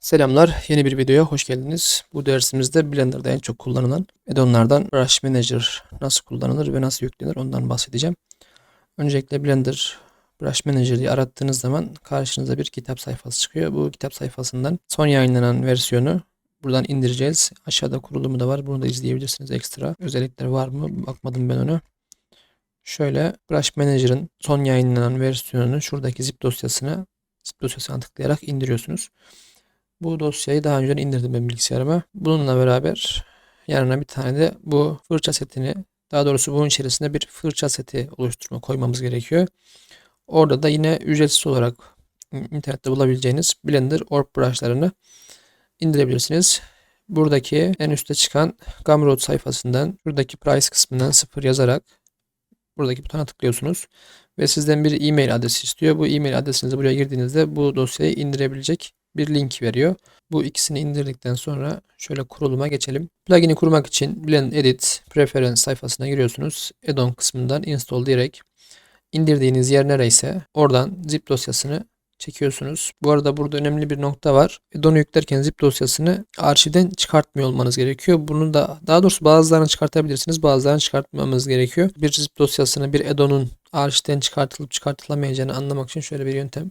Selamlar, yeni bir videoya hoş geldiniz. Bu dersimizde Blender'da en çok kullanılan add-onlardan Brush Manager nasıl kullanılır ve nasıl yüklenir ondan bahsedeceğim. Öncelikle Blender Brush Manager diye arattığınız zaman karşınıza bir kitap sayfası çıkıyor. Bu kitap sayfasından son yayınlanan versiyonu buradan indireceğiz. Aşağıda kurulumu da var. Bunu da izleyebilirsiniz ekstra. Özellikleri var mı? Bakmadım ben ona. Şöyle Brush Manager'ın son yayınlanan versiyonunu şuradaki zip dosyasına zip dosyasına tıklayarak indiriyorsunuz. Bu dosyayı daha önceden indirdim ben bilgisayarıma. Bununla beraber yanına bir tane de bu fırça setini daha doğrusu bunun içerisinde bir fırça seti oluşturma koymamız gerekiyor. Orada da yine ücretsiz olarak internette bulabileceğiniz Blender Orb brushlarını indirebilirsiniz. Buradaki en üstte çıkan Gumroad sayfasından buradaki price kısmından sıfır yazarak buradaki butona tıklıyorsunuz ve sizden bir e-mail adresi istiyor. Bu e-mail adresinizi buraya girdiğinizde bu dosyayı indirebilecek bir link veriyor. Bu ikisini indirdikten sonra şöyle kuruluma geçelim. Plugin'i kurmak için Blend Edit Preference sayfasına giriyorsunuz. Add-on kısmından install diyerek indirdiğiniz yer nereyse oradan zip dosyasını çekiyorsunuz. Bu arada burada önemli bir nokta var. Add-on'u yüklerken zip dosyasını arşivden çıkartmıyor olmanız gerekiyor. Bunu da daha doğrusu bazılarını çıkartabilirsiniz. Bazılarını çıkartmamız gerekiyor. Bir zip dosyasını bir add-on'un arşivden çıkartılıp çıkartılamayacağını anlamak için şöyle bir yöntem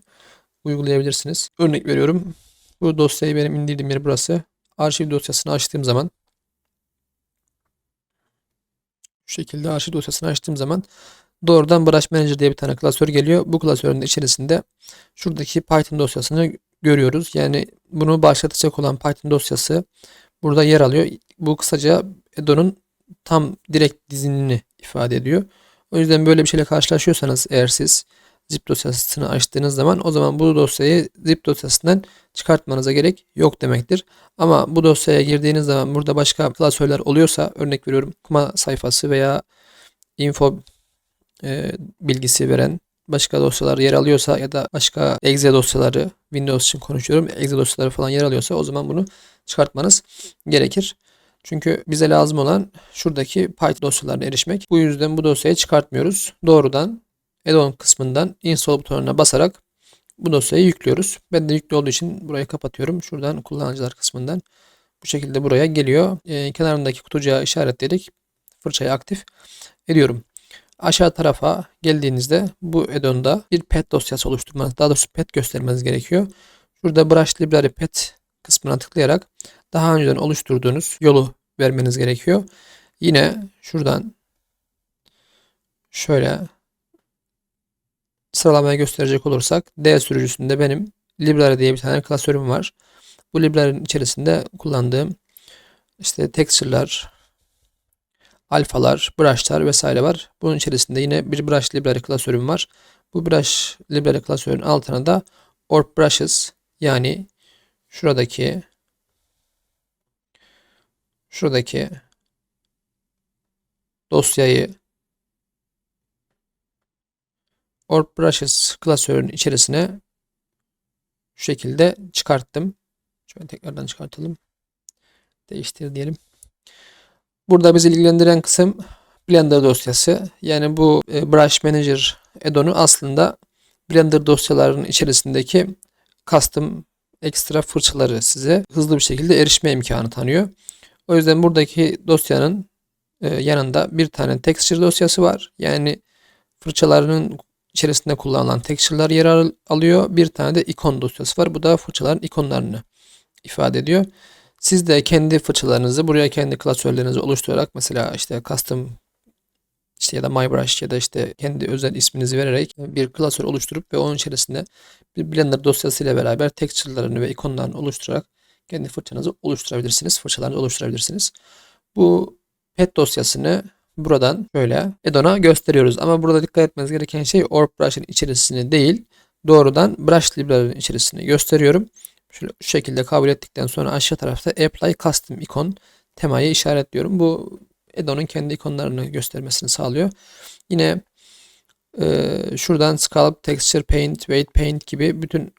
uygulayabilirsiniz. Örnek veriyorum. Bu dosyayı benim indirdiğim yer burası. Arşiv dosyasını açtığım zaman şu şekilde arşiv dosyasını açtığım zaman doğrudan Brush Manager diye bir tane klasör geliyor. Bu klasörün içerisinde şuradaki Python dosyasını görüyoruz. Yani bunu başlatacak olan Python dosyası burada yer alıyor. Bu kısaca Edo'nun tam direkt dizinini ifade ediyor. O yüzden böyle bir şeyle karşılaşıyorsanız eğer siz zip dosyasını açtığınız zaman o zaman bu dosyayı zip dosyasından çıkartmanıza gerek yok demektir. Ama bu dosyaya girdiğiniz zaman burada başka klasörler oluyorsa örnek veriyorum kuma sayfası veya info e, bilgisi veren başka dosyalar yer alıyorsa ya da başka exe dosyaları Windows için konuşuyorum exe dosyaları falan yer alıyorsa o zaman bunu çıkartmanız gerekir. Çünkü bize lazım olan şuradaki Python dosyalarına erişmek. Bu yüzden bu dosyayı çıkartmıyoruz. Doğrudan add-on kısmından install butonuna basarak bu dosyayı yüklüyoruz. Ben de yüklü olduğu için burayı kapatıyorum. Şuradan kullanıcılar kısmından bu şekilde buraya geliyor. Ee, kenarındaki kutucuğa işaretleyerek fırçayı aktif ediyorum. Aşağı tarafa geldiğinizde bu add-on'da bir pet dosyası oluşturmanız, daha doğrusu pet göstermeniz gerekiyor. Şurada Brush Library Pet kısmına tıklayarak daha önceden oluşturduğunuz yolu vermeniz gerekiyor. Yine şuradan şöyle sıralamaya gösterecek olursak D sürücüsünde benim Library diye bir tane klasörüm var. Bu Library'nin içerisinde kullandığım işte texture'lar, alfalar, brush'lar vesaire var. Bunun içerisinde yine bir brush library klasörüm var. Bu brush library klasörün altına da orb brushes yani şuradaki şuradaki dosyayı Orb Brushes klasörün içerisine şu şekilde çıkarttım. Şöyle tekrardan çıkartalım. Değiştir diyelim. Burada bizi ilgilendiren kısım Blender dosyası. Yani bu e, Brush Manager add-on'u aslında Blender dosyalarının içerisindeki custom ekstra fırçaları size hızlı bir şekilde erişme imkanı tanıyor. O yüzden buradaki dosyanın e, yanında bir tane texture dosyası var. Yani fırçalarının içerisinde kullanılan texture'lar yer alıyor. Bir tane de ikon dosyası var. Bu da fırçaların ikonlarını ifade ediyor. Siz de kendi fırçalarınızı buraya kendi klasörlerinizi oluşturarak mesela işte custom işte ya da MyBrush ya da işte kendi özel isminizi vererek bir klasör oluşturup ve onun içerisinde bir Blender dosyası ile beraber texture'larını ve ikonlarını oluşturarak kendi fırçanızı oluşturabilirsiniz. Fırçalarınızı oluşturabilirsiniz. Bu pet dosyasını buradan şöyle add gösteriyoruz. Ama burada dikkat etmeniz gereken şey Orb Brush'ın içerisini değil doğrudan Brush Library'nin içerisini gösteriyorum. Şöyle şu şekilde kabul ettikten sonra aşağı tarafta Apply Custom ikon temayı işaretliyorum. Bu add kendi ikonlarını göstermesini sağlıyor. Yine e, şuradan Sculpt, Texture Paint, Weight Paint gibi bütün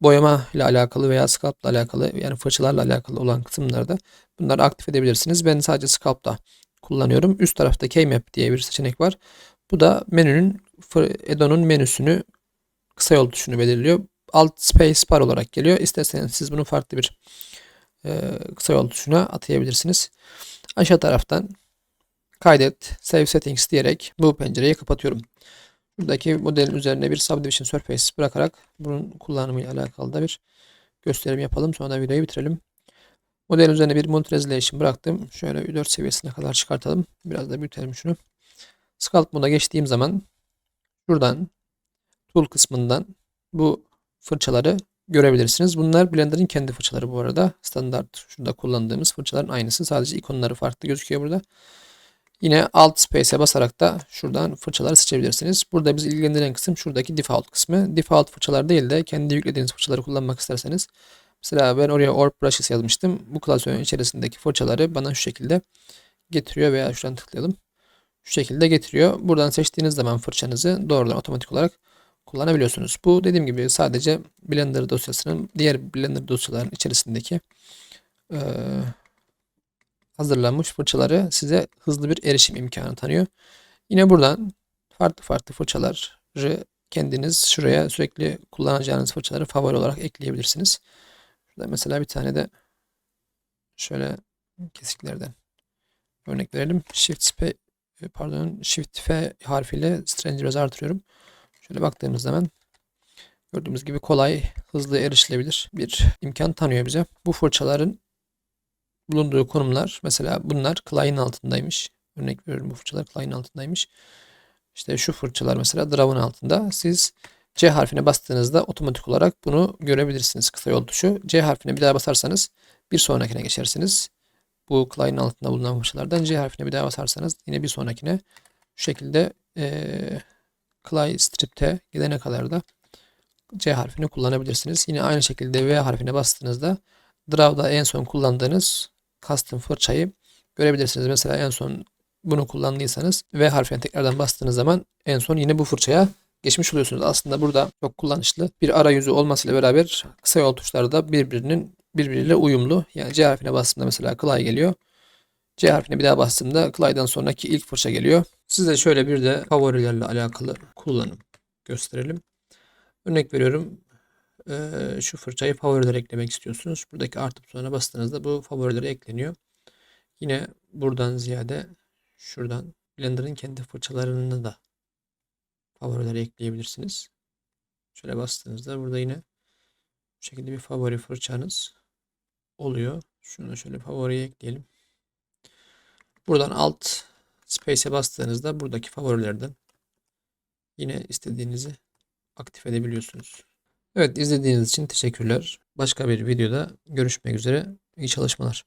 boyama ile alakalı veya sculpt ile alakalı yani fırçalarla alakalı olan kısımlarda bunları aktif edebilirsiniz. Ben sadece sculpt'ta kullanıyorum. Üst tarafta Keymap diye bir seçenek var. Bu da menünün Edon'un menüsünü kısa yol tuşunu belirliyor. alt space bar olarak geliyor. İsterseniz siz bunu farklı bir e, kısa yol tuşuna atayabilirsiniz. Aşağı taraftan kaydet, save settings diyerek bu pencereyi kapatıyorum. Buradaki modelin üzerine bir subdivision surface bırakarak bunun kullanımıyla alakalı da bir gösterim yapalım. Sonra da videoyu bitirelim. Modelin üzerine bir mount resolution bıraktım. Şöyle 4 seviyesine kadar çıkartalım. Biraz da büyütelim şunu. Sculpt moda geçtiğim zaman şuradan tool kısmından bu fırçaları görebilirsiniz. Bunlar Blender'ın kendi fırçaları bu arada. Standart şurada kullandığımız fırçaların aynısı. Sadece ikonları farklı gözüküyor burada. Yine Alt Space'e basarak da şuradan fırçaları seçebilirsiniz. Burada bizi ilgilendiren kısım şuradaki default kısmı. Default fırçalar değil de kendi yüklediğiniz fırçaları kullanmak isterseniz. Mesela ben oraya Orb Brushes yazmıştım. Bu klasörün içerisindeki fırçaları bana şu şekilde getiriyor veya şuradan tıklayalım. Şu şekilde getiriyor. Buradan seçtiğiniz zaman fırçanızı doğrudan otomatik olarak kullanabiliyorsunuz. Bu dediğim gibi sadece Blender dosyasının diğer Blender dosyaların içerisindeki e, hazırlanmış fırçaları size hızlı bir erişim imkanı tanıyor. Yine buradan farklı farklı fırçaları kendiniz şuraya sürekli kullanacağınız fırçaları favori olarak ekleyebilirsiniz. Şurada mesela bir tane de şöyle kesiklerden örnek verelim. Shift F, pardon Shift F harfiyle Strange biraz artırıyorum. Şöyle baktığımız zaman gördüğümüz gibi kolay, hızlı erişilebilir bir imkan tanıyor bize. Bu fırçaların bulunduğu konumlar mesela bunlar Klein altındaymış. Örnek veriyorum bu fırçalar Klein altındaymış. İşte şu fırçalar mesela Draw'ın altında. Siz C harfine bastığınızda otomatik olarak bunu görebilirsiniz kısa yol tuşu. C harfine bir daha basarsanız bir sonrakine geçersiniz. Bu Klein altında bulunan fırçalardan C harfine bir daha basarsanız yine bir sonrakine şu şekilde ee, Clay Strip'te gidene kadar da C harfini kullanabilirsiniz. Yine aynı şekilde V harfine bastığınızda Draw'da en son kullandığınız custom fırçayı görebilirsiniz. Mesela en son bunu kullandıysanız V harfine tekrardan bastığınız zaman en son yine bu fırçaya geçmiş oluyorsunuz. Aslında burada çok kullanışlı bir arayüzü olmasıyla beraber kısa yol tuşları da birbirinin birbiriyle uyumlu. Yani C harfine bastığımda mesela Clay geliyor. C harfine bir daha bastığımda Clay'dan sonraki ilk fırça geliyor. Size şöyle bir de favorilerle alakalı kullanım gösterelim. Örnek veriyorum. Ee, şu fırçayı favorilere eklemek istiyorsunuz. Buradaki artıp sonra bastığınızda bu favorilere ekleniyor. Yine buradan ziyade şuradan Blender'ın kendi fırçalarını da favorilere ekleyebilirsiniz. Şöyle bastığınızda burada yine bu şekilde bir favori fırçanız oluyor. Şunu şöyle favoriye ekleyelim. Buradan alt space'e bastığınızda buradaki favorilerden yine istediğinizi aktif edebiliyorsunuz. Evet izlediğiniz için teşekkürler. Başka bir videoda görüşmek üzere. İyi çalışmalar.